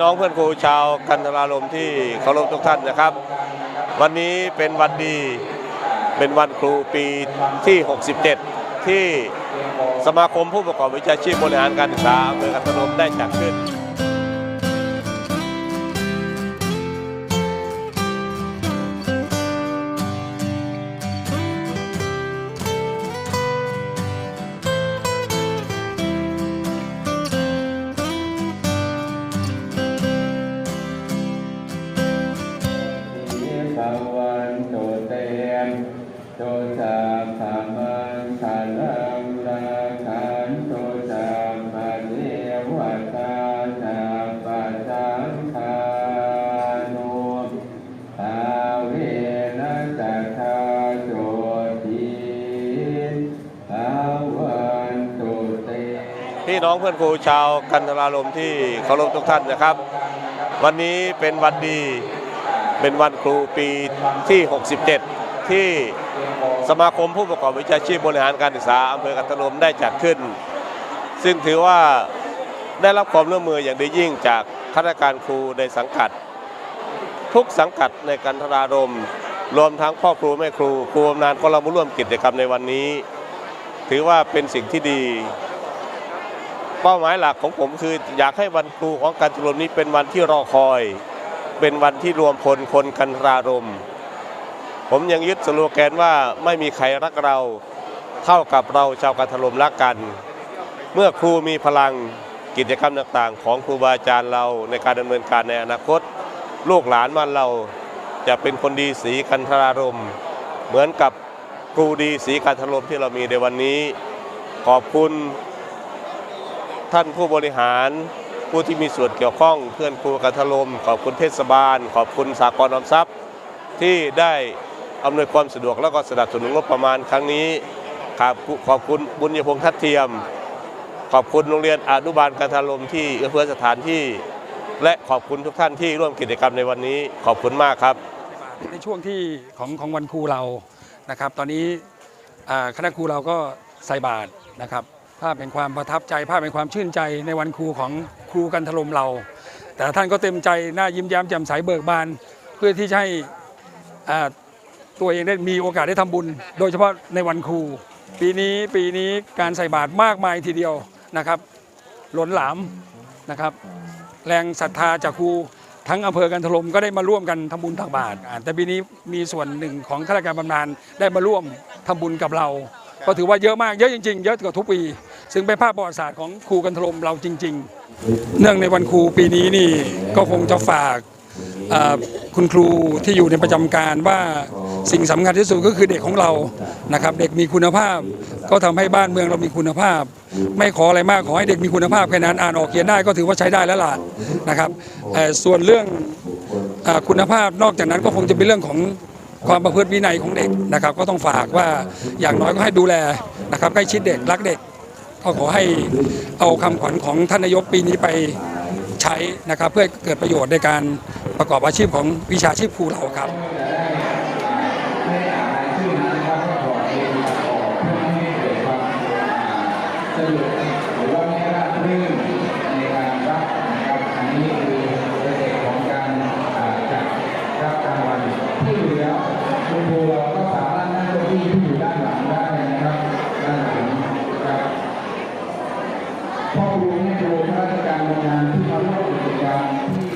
น้องเพื่อนครูชาวกันทรารมที่เคารพทุกท่านนะครับ วันนี้เป็นวันดีเป็นวันครูปีที่ 67 ที่สมาคมผู้ประกอบวิชาชีพบริหารการศึกษาอำเภอกันทรารมได้จัดขึ้น พี่น้องเพื่อนครูชาวกันทรารมที่เคารพทุกท่านนะครับ วันนี้เป็นวันดีเป็นวันครูปีที่ 67 ที่สมาคมผู้ประกอบวิชาชีพบริหารการศึกษาอำเภอกันทรามได้จัดขึ้น ซึ่งถือว่าได้รับความร่วมมืออย่างดียิ่งจากข้าราชการครูในสังกัด ทุกสังกัดในกันทรารมรวมทั้งพ่อครูแม่ครูครูบำนาญก็เรามาร่วมกิจกรรมในวันนี้ ถือว่าเป็นสิ่งที่ดี เป้าหมายหลักของผมคืออยากให้วันครูของการชุมนุมนี้เป็นวันที่รอคอย เป็นวันที่รวมพลคนกันรารม ผมยังยึดสโลแกนว่าไม่มีใครรักเรา เท่ากับเราชาวกันทรารมรักกัน เมื่อครูมีพลังกิจกรรมต่างๆ ของครูบาอาจารย์เราในการดำเนินการในอนาคต ลูกหลานมันเราจะเป็นคนดีสีกันทรารม เหมือนกับครูดีสีกันทรารมที่เรามีในวันนี้ ขอบคุณ ท่านผู้บริหาร ผู้ที่มีส่วนเกี่ยวข้องเพื่อนครูกันทลม ขอบคุณเทศบาล ขอบคุณสากลออมทรัพย์ ที่ได้อำนวยความสะดวกแล้วก็สนับสนุนงบประมาณครั้งนี้ครับขอบคุณบุญยพงษ์ทัดเทียม ขอบคุณโรงเรียนอนุบาลกันทลมที่เอื้อเฟื้อสถานที่ และขอบคุณทุกท่านที่ร่วมกิจกรรมในวันนี้ ขอบคุณมากครับ ในช่วงที่ของของวันครูเรานะครับ ตอนนี้คณะครูเราก็ใส่บาตรนะครับ ภาพเป็นความประทับใจ ภาพเป็นความชื่นใจในวันครูของครูกันถล่มเรา แต่ท่านก็เต็มใจหน้ายิ้มแย้มแจ่มใสเบิกบาน เพื่อที่จะให้ตัวเองได้มีโอกาสได้ทำบุญ โดยเฉพาะในวันครู ปีนี้ปีนี้การใส่บาตรมากมายทีเดียวนะครับล้นหลามนะครับแรงศรัทธาจากครูทั้งอำเภอกันทลมก็ได้มาร่วมกันทำบุญตักบาตรแต่ปีนี้มีส่วนหนึ่งของข้าราชการบำนาญได้มาร่วมทำบุญกับเรา ก็ถือว่าเยอะมากเยอะจริงๆ เยอะกว่าทุกปี ซึ่งเป็นภาพประวัติศาสตร์ของครูกันทลมเราจริง ๆ เนื่องในวันครูปีนี้นี่ก็คงจะฝากคุณครูที่อยู่ในประจำการว่าสิ่งสำคัญที่สุดก็คือเด็กของเรานะครับ เด็กมีคุณภาพ ก็ทำให้บ้านเมืองเรามีคุณภาพ ไม่ขออะไรมากขอให้เด็กมีคุณภาพแค่นั้นอ่านออกเขียนได้ก็ถือว่าใช้ได้แล้วล่ะนะครับส่วนเรื่องอคุณภาพนอกจากนั้นก็คงจะเป็นเรื่องของความประพฤติวินัยของเด็กนะครับ ก็ต้องฝากว่าอย่างน้อยก็ให้ดูแลนะครับใกล้ชิดเด็กรักเด็ก ก็ขอให้เอาคำขวัญของท่านนายกปีนี้ไปใช้นะครับ เพื่อเกิดประโยชน์ในการประกอบอาชีพของวิชาชีพครูเราครับผู้เหลือคุณครูเราก็สามารถนั่งเก้าอี้ที่อยู่ด้านหลังได้ ให้โรงราชการโรงงานที่มาร่วมกิจการที่